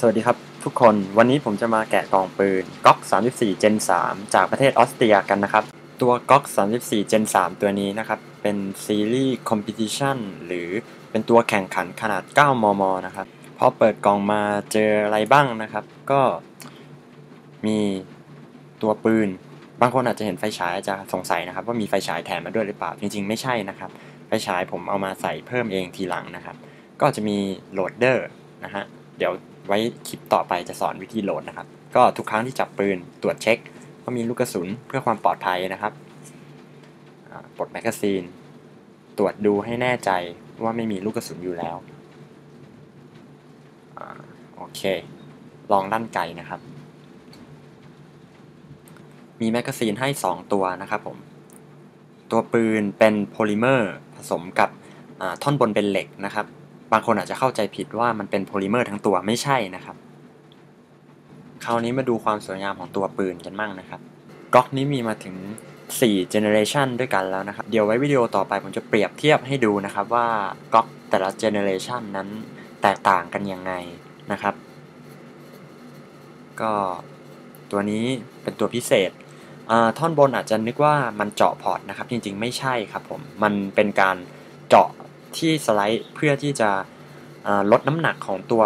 สวัสดีครับทุกคนวันนี้ผมจะมาแกะกล่องปืนก๊อก 34 Gen 3 จากประเทศออสเตรียกันนะครับ ตัวก๊อก 34 Gen 3 ตัวนี้นะครับ เป็นซีรีส์คอมเพติชันหรือเป็นตัวแข่งขันขนาด 9 มม นะครับพอเปิดกล่องมาเจออะไรบ้างนะครับ ก็มีตัวปืน บางคนอาจจะเห็นไฟฉายจะสงสัยนะครับ ว่ามีไฟฉายแถมมาด้วยหรือเปล่า จริงๆ ไม่ใช่นะครับ ไฟฉายผมเอามาใส่เพิ่มเองทีหลังนะครับ ก็จะมีโหลดเดอร์นะฮะเดี๋ยว ไว้คลิปต่อไปจะสอนวิธีโหลดนะครับ ก็ทุกครั้งที่จับปืนตรวจเช็คว่ามีลูกกระสุนเพื่อความปลอดภัยนะครับปลดแมกกาซีน ตรวจดูให้แน่ใจว่าไม่มีลูกกระสุนอยู่แล้วอโอเค ลองด้านไกนะครับ มีแมกกาซีนให้ 2 ตัวนะครับผม ตัวปืนเป็นโพลิเมอร์ผสมกับท่อนบนเป็นเหล็กนะครับ บางคนอาจจะเข้าใจผิดว่ามันเป็นโพลิเมอร์ทั้งตัวไม่ใช่นะครับ คราวนี้มาดูความสวยงามของตัวปืนกันมั่งนะครับก๊อกนี้มีมาถึง 4 generation ด้วยกันแล้วนะครับ เดี๋ยวไว้วิดีโอต่อไปผมจะเปรียบเทียบให้ดูนะครับว่าก๊อกแต่ละ generation นั้นแตกต่างกันยังไงนะครับ ก็ตัวนี้เป็นตัวพิเศษท่อนบนอาจจะนึกว่ามันเจาะพอร์ตนะครับ จริงๆ ไม่ใช่ครับผม มันเป็นการเจาะ ที่สไลด์เพื่อที่จะลดน้ำหนักของตัว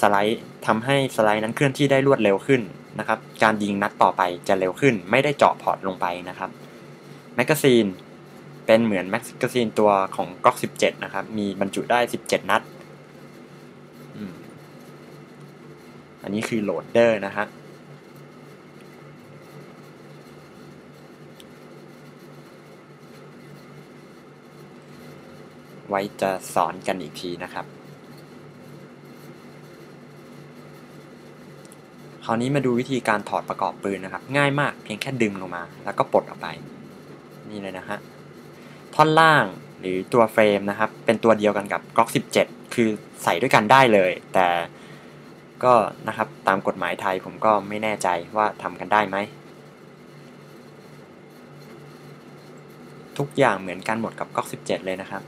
สไลด์ทำให้สไลด์นั้นเคลื่อนที่ได้รวดเร็วขึ้นนะครับ การยิงนัดต่อไปจะเร็วขึ้น ไม่ได้เจาะพอร์ตลงไปนะครับแมกกาซีนเป็นเหมือนแมกกาซีนตัวของกล็อก17 นะครับ มีบรรจุได้ 17 นัด อันนี้คือโหลดเดอร์นะฮะ ไว้จะสอนกันอีกทีนะครับ คราวนี้มาดูวิธีการถอดประกอบปืนนะครับ ง่ายมากเพียงแค่ดึงลงมา แล้วก็ปลดออกไป นี่เลยนะฮะ ท่อนล่างหรือตัวเฟรมนะครับ เป็นตัวเดียวกันกับกล็อก17 คือใส่ด้วยกันได้เลย แต่ก็นะครับตามกฎหมายไทยผมก็ไม่แน่ใจว่าทำกันได้ไหม ทุกอย่างเหมือนกันหมดกับก๊อก17 เลยนะครับ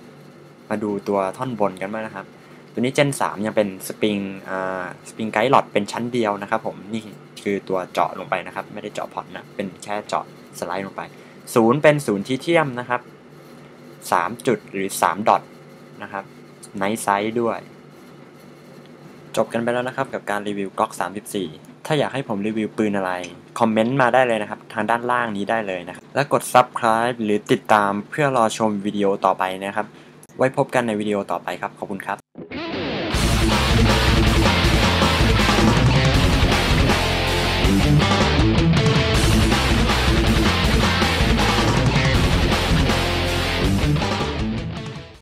มาดูตัวท่อนบนกันบ้างนะครับ ตัวนี้ Gen 3 ยังเป็นสปริงอ่าสปริงไกด์หลอดเป็นชั้นเดียวนะครับผมนี่คือตัวเจาะลงไปนะครับ ไม่ได้เจาะพอร์ตนะ เป็นแค่เจาะสไลด์ลงไปศูนย์เป็นศูนย์ที่เทียมนะครับ3จุดหรือ3ดอทนะครับไนท์ไซส์ด้วย จบกันไปแล้วนะครับกับการรีวิวก๊อก34 ถ้าอยากให้ผมรีวิวปืนอะไร คอมเมนต์มาได้เลยนะครับ ทางด้านล่างนี้ได้เลยนะครับ และกด subscribe หรือติดตามเพื่อรอชมวิดีโอต่อไปนะครับ ไว้พบกันในวิดีโอต่อไปครับ ขอบคุณครับ